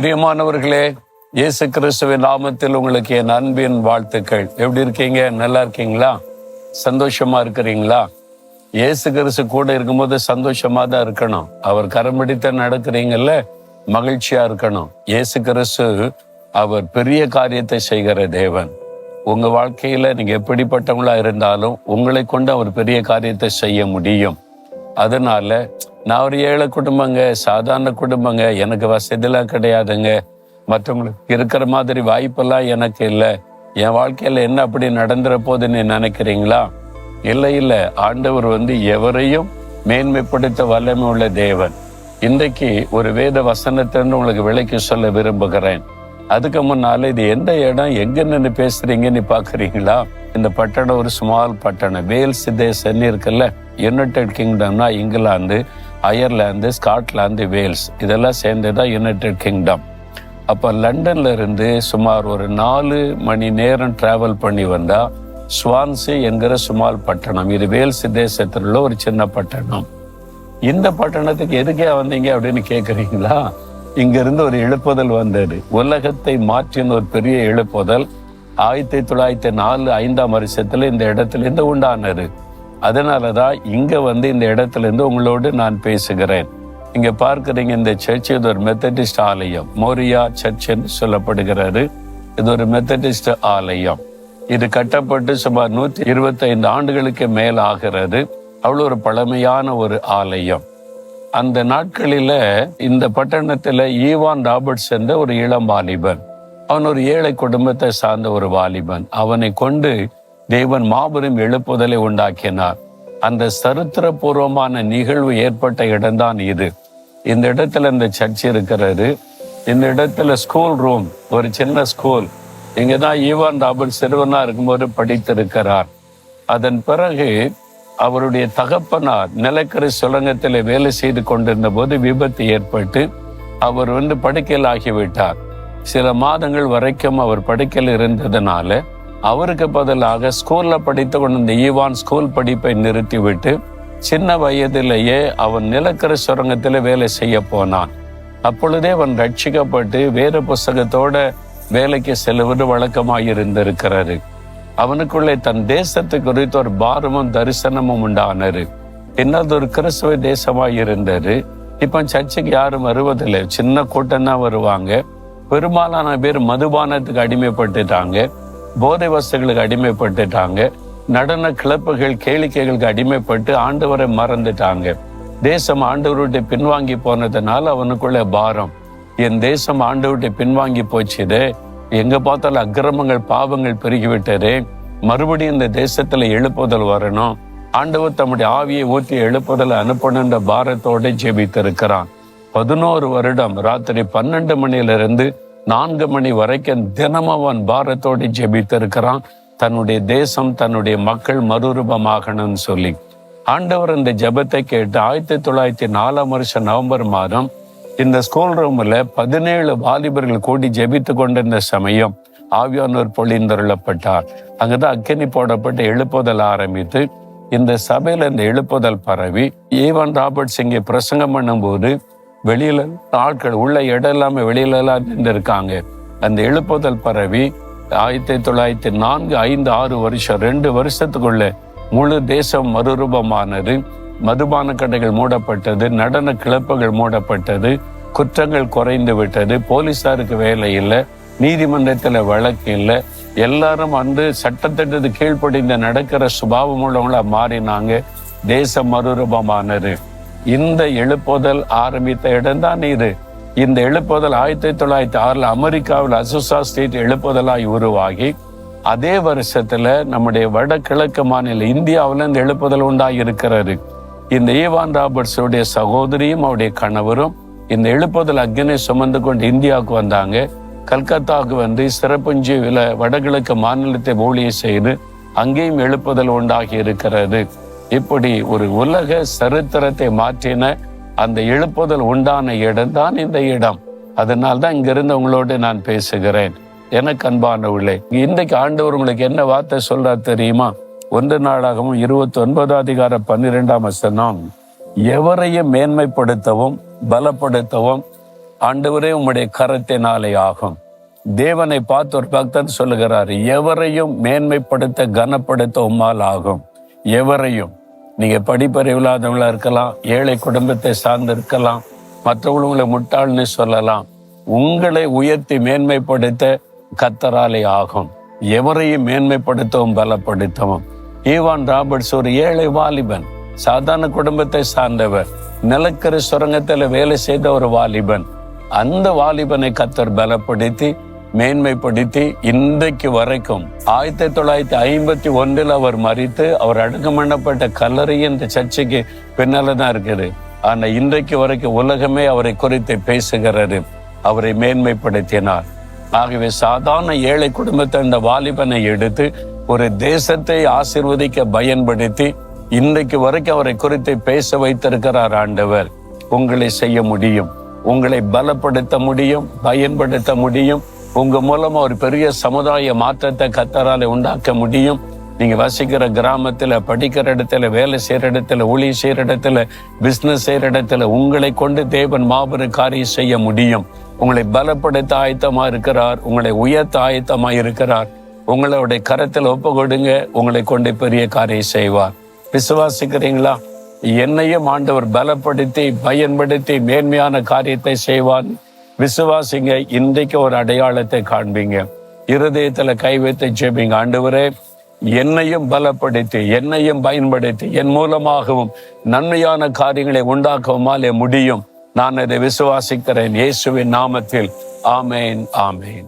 பிரியமானவர்களே இயேசு கிறிஸ்துவின் நாமத்தில் உங்களுக்கு என் அன்பின் வாழ்த்துக்கள். எப்படி இருக்கீங்க? நல்லா இருக்கீங்களா? சந்தோஷமா இருக்கிறீங்களா? இயேசு கிறிஸ்து கூட இருக்கும்போது சந்தோஷமா தான் இருக்கணும். அவர் கரம் பிடித்த நடக்கிறீங்கல்ல மகிழ்ச்சியா இருக்கணும். இயேசு கிறிஸ்து அவர் பெரிய காரியத்தை செய்கிற தேவன். உங்க வாழ்க்கையில நீங்க எப்படிப்பட்டவங்களா இருந்தாலும் உங்களை கொண்டு அவர் பெரிய காரியத்தை செய்ய முடியும். அதனால நான் ஒரு ஏழை குடும்பங்க சாதாரண குடும்பங்க. எனக்கு வசதியெல்லாம் கிடையாதுங்க. மற்றவங்களுக்கு இருக்கிற மாதிரி வாய்ப்பெல்லாம் எனக்கு இல்லை. என் வாழ்க்கையில் என்ன அப்படி நடந்துற போதுன்னு நினைக்கிறீங்களா? இல்லை இல்லை. ஆண்டவர் வந்து எவரையும் மேன்மைப்படுத்த வல்லமை உள்ள தேவன். இன்றைக்கு ஒரு வேத வசனத்தின்னு உங்களுக்கு விலைக்கு சொல்ல விரும்புகிறேன். அதுக்கு முன்னால இது எந்த இடம் எங்க நின்று பேசுறீங்கன்னு பாக்குறீங்களா இந்த பட்டணம் ஒரு ஸ்மால் பட்டணம். வேல்ஸ் தேசம்னு இருக்குல்ல யுனைடெட் கிங்டம்னா இங்கிலாந்து. அயர்லாந்து ஸ்காட்லாந்து வேல்ஸ் இதெல்லாம் சேர்ந்துதான் யுனைடெட் கிங்டம் அப்போ லண்டன்ல இருந்து சுமார் ஒரு நாலு மணி நேரம் டிராவல் பண்ணி வந்தா ஸ்வான்சி என்கிற சுமால் பட்டணம். இது வேல்ஸ் தேசத்தில் உள்ள ஒரு சின்ன பட்டணம். இந்த பட்டணத்துக்கு எதுக்கே வந்தீங்க அப்படின்னு கேட்குறீங்களா இங்கிருந்து ஒரு எழுப்புதல் வந்தது. உலகத்தை மாற்றின ஒரு பெரிய எழுப்புதல். ஆயிரத்தி தொள்ளாயிரத்தி நாலு ஐந்தாம் வருஷத்துல இந்த இடத்துல இருந்து உண்டானது. அதனாலதான் இங்கே வந்து இந்த இடத்துலேருந்து உங்களோடு நான் பேசுகிறேன். இங்கே பார்க்குறீங்க இந்த சர்ச் இது ஒரு மெத்தடிஸ்ட் ஆலயம். மோரியா சர்ச் என்று சொல்லப்படுகிறது. இது ஒரு மெத்தடிஸ்ட் ஆலயம். இது கட்டப்பட்டு சுமார் நூற்றி இருபத்தைந்து ஆண்டுகளுக்கு மேல் ஆகிறது அவ்வளோ ஒரு பழமையான ஒரு ஆலயம். அந்த நாட்களில் இந்த பட்டணத்தில் ஈவான் ராபர்ட்ஸ் என்ற ஒரு இளம் வாலிபன். அவன் ஒரு ஏழை குடும்பத்தை சார்ந்த ஒரு வாலிபன். அவனை கொண்டு தேவன் மாபெரும் எழுப்புதலை உண்டாக்கினார். அந்த சரித்திரபூர்வமான நிகழ்வு ஏற்பட்ட இடம்தான் இது. இந்த இடத்துல இந்த சர்ச் இருக்கிறது. இந்த இடத்துல ஸ்கூல் ரூம் ஒரு சின்ன ஸ்கூல் இங்கதான் ஈவான் ராபர்ட் சிறுவனா இருக்கும்போது படித்திருக்கிறார். அதன் பிறகு அவருடைய தகப்பனார் நிலக்கரி சுரங்கத்தில் வேலை செய்து கொண்டிருந்த போது விபத்து ஏற்பட்டு அவர் வந்து படுக்கையில் ஆகிவிட்டார். சில மாதங்கள் வரைக்கும் அவர் படுக்கையில் இருந்ததுனால அவருக்கு பதிலாக ஸ்கூல்ல படித்து கொண்டிருந்த ஈவான் ஸ்கூல் படிப்பை நிறுத்திவிட்டு சின்ன வயதிலேயே அவன் நிலக்கரி சுரங்கத்தில் வேலை செய்ய போனான். அப்பொழுதே அவன் ரட்சிக்கப்பட்டு வேறு புஸ்தகத்தோட வேலைக்கு செல்வது வழக்கமாக இருந்திருக்கிறாரு அவனுக்குள்ளே தன் தேசத்து குறித்த ஒரு பாரமும் தரிசனமும் உண்டானரு பின்னது ஒரு கிறிஸ்துவ தேசமாய் இருந்தது இப்ப சர்ச்சுக்கு யாரும் வருவதில்லை. சின்ன கூட்டம் தான் வருவாங்க. பெரும்பாலான பேர் மதுபானத்துக்கு அடிமைப்பட்டுட்டாங்க. போதை வஸ்துகளுக்கு அடிமைப்பட்டுட்டாங்க. நடன கிளப்புகள் கேளிக்கைகளுக்கு அடிமைப்பட்டு ஆண்டவரை மறந்துட்டாங்க. தேசம் ஆண்டவருடைய பின்வாங்கி போனதுனால அவனுக்குள்ள பாரம். என் தேசம் ஆண்டவருடைய பின்வாங்கி போச்சுதே. எங்க பார்த்தாலும் அக்கிரமங்கள் பாவங்கள் பெருகிவிட்டதே. மறுபடியும் இந்த தேசத்துல எழுப்புதல் வரணும். ஆண்டவர் தம்முடைய ஆவியை ஊற்றி எழுப்புதல் அனுப்பணுன்ற பாரத்தோட ஜெபித்திருக்கிறான். பதினோரு வருடம் ராத்திரி பன்னெண்டு மணியிலிருந்து நான்கு மணி வரைக்கும் தினமும் அவன் பாரத்தோடு ஜெபித்திருக்கிறான். தன்னுடைய தேசம் தன்னுடைய மக்கள் மறுரூபமாகணும்னு சொல்லி. ஆண்டவர் இந்த ஜெபத்தை கேட்டு ஆயிரத்தி தொள்ளாயிரத்தி நாலாம் வருஷம் நவம்பர் மாதம் இந்த ஸ்கூல் ரூம்ல பதினேழு வாலிபர்கள் கூடி ஜெபித்து கொண்டிருந்த சமயம் ஆவியானோர் பொழிந்தருளப்பட்டார். அங்கதான் அக்கினி போடப்பட்டு எழுப்புதல் ஆரம்பித்து இந்த சபையில இந்த எழுப்புதல் பரவி ஈவன் ராபர்ட் சிங்கை பிரசங்கம் பண்ணும்போது வெளியில ஆட்கள் உள்ள இடம் இல்லாம வெளியில எல்லாம் நின்று இருக்காங்க அந்த எழுப்புதல் பரவி ஆயிரத்தி தொள்ளாயிரத்தி நான்கு ஐந்து ஆறு வருஷம் ரெண்டு வருஷத்துக்குள்ள முழு தேசம் மறுரூபமானது. மதுபான கடைகள் மூடப்பட்டது நடன கிளப்புகள் மூடப்பட்டது குற்றங்கள் குறைந்து விட்டது போலீசாருக்கு வேலை இல்லை நீதிமன்றத்தில் வழக்கு இல்லை. எல்லாரும் வந்து சட்டத்திட்டத்து கீழ்ப்படிந்த நடக்கிற சுபாவம் உள்ளவங்களா மாறினாங்க. தேசம் மறுரூபமானது. இந்த எழுப்புதல் ஆரம்பித்த இடம்தான் இது. இந்த எழுப்புதல் ஆயிரத்தி தொள்ளாயிரத்தி ஆறில் அமெரிக்காவில் அசுசா ஸ்டேட் எழுப்புதலாய் உருவாகி அதே வருஷத்துல நம்முடைய வடகிழக்கு மாநில இந்தியாவில் இந்த எழுப்புதல் உண்டாகி இருக்கிறது இந்த ஈவான் ராபர்ட்ஸுடைய சகோதரியும் அவருடைய கணவரும் இந்த எழுப்புதல் அக்னி சுமந்து கொண்டு இந்தியாவுக்கு வந்தாங்க. கல்கத்தாவுக்கு வந்து சிறப்புஞ்சியில வடகிழக்கு மாநிலத்தை ஊழியை செய்து அங்கேயும் எழுப்புதல் உண்டாகி இருக்கிறது இப்படி ஒரு உலக சரித்திரத்தை மாற்றின அந்த எழுப்புதல் உண்டான இடம் தான் இந்த இடம். அதனால்தான் இங்கிருந்து உங்களோடு நான் பேசுகிறேன். எனக்கு அன்பானவர்களே இன்றைக்கு ஆண்டவர் உங்களுக்கு என்ன வார்த்தை சொல்றார் தெரியுமா? ஒன்று நாளாகவும் இருபத்தி ஒன்பதாம் அதிகார பன்னிரெண்டாம் வசனம் எவரையும் மேன்மைப்படுத்தவும் பலப்படுத்தவும் ஆண்டவரே உம்முடைய கரத்தினாலே ஆகும். தேவனை பார்த்து ஒரு பக்தன் சொல்லுகிறார் எவரையும் மேன்மைப்படுத்த கனப்படுத்த உம்மால் ஆகும். எவரையும். நீங்க படிப்பறிவில்லாதவங்களா இருக்கலாம் ஏழை குடும்பத்தை சார்ந்து இருக்கலாம் மற்றவங்க உங்களை முட்டாள்னு சொல்லலாம். உங்களை உயர்த்தி மேன்மைப்படுத்த கத்தராலே ஆகும். எவரையும் மேன்மைப்படுத்தவும் பலப்படுத்தவும். ஈவான் ராபர்ட்ஸ் ஒரு ஏழை வாலிபன் சாதாரண குடும்பத்தை சார்ந்தவர் நிலக்கரி சுரங்கத்தில் வேலை செய்த ஒரு வாலிபன். அந்த வாலிபனை கத்தர் பலப்படுத்தி மேன்மைப்படுத்தி இன்றைக்கு வரைக்கும் ஆயிரத்தி தொள்ளாயிரத்தி ஐம்பத்தி ஒன்றில் அவர் மறித்து அவர் அடக்கம் பண்ணப்பட்ட கல்லறை இந்த சர்ச்சைக்கு பின்னால தான் இருக்குது. ஆனா இன்றைக்கு வரைக்கும் உலகமே அவரை குறித்து பேசுகிறது. அவரை மேன்மைப்படுத்தினார். ஆகவே சாதாரண ஏழை குடும்பத்தை இந்த வாலிபனை எடுத்து ஒரு தேசத்தை ஆசிர்வதிக்க பயன்படுத்தி இன்றைக்கு வரைக்கும் அவரை குறித்து பேச வைத்திருக்கிறார் ஆண்டவர். உங்களை செய்ய முடியும். உங்களை பலப்படுத்த முடியும் பயன்படுத்த முடியும். உங்க மூலமா ஒரு பெரிய சமுதாய மாற்றத்தை கத்தரால உண்டாக்க முடியும். நீங்க வசிக்கிற கிராமத்துல படிக்கிற இடத்துல வேலை செய்யற இடத்துல ஒளி செய்யற இடத்துல பிசினஸ் செய்யற இடத்துல உங்களை கொண்டு தேவன் மாபெரும் காரியம் செய்ய முடியும். உங்களை பலப்படுத்த ஆயத்தமா இருக்கிறார். உங்களை உயர்த்த ஆயத்தமா இருக்கிறார். உங்களுடைய கரத்தில் ஒப்பு கொடுங்க. உங்களை கொண்டு பெரிய காரியம் செய்வார். விசுவாசிக்கிறீங்களா? என்னையும் ஆண்டவர் பலப்படுத்தி பயன்படுத்தி மேன்மையான காரியத்தை செய்வான் விசுவாசிங்க இன்றைக்கு ஒரு அடையாளத்தை காண்பீங்க. இருதயத்துல கை வைத்து ஜெபிங்க ஆண்டவரே என்னையும் பலப்படுத்தி என்னையும் பயன்படுத்தி என் மூலமாகவும் நன்மையான காரியங்களை உண்டாக்கவுமாலே முடியும். நான் அதை விசுவாசிக்கிறேன். இயேசுவின் நாமத்தில். ஆமேன் ஆமேன்.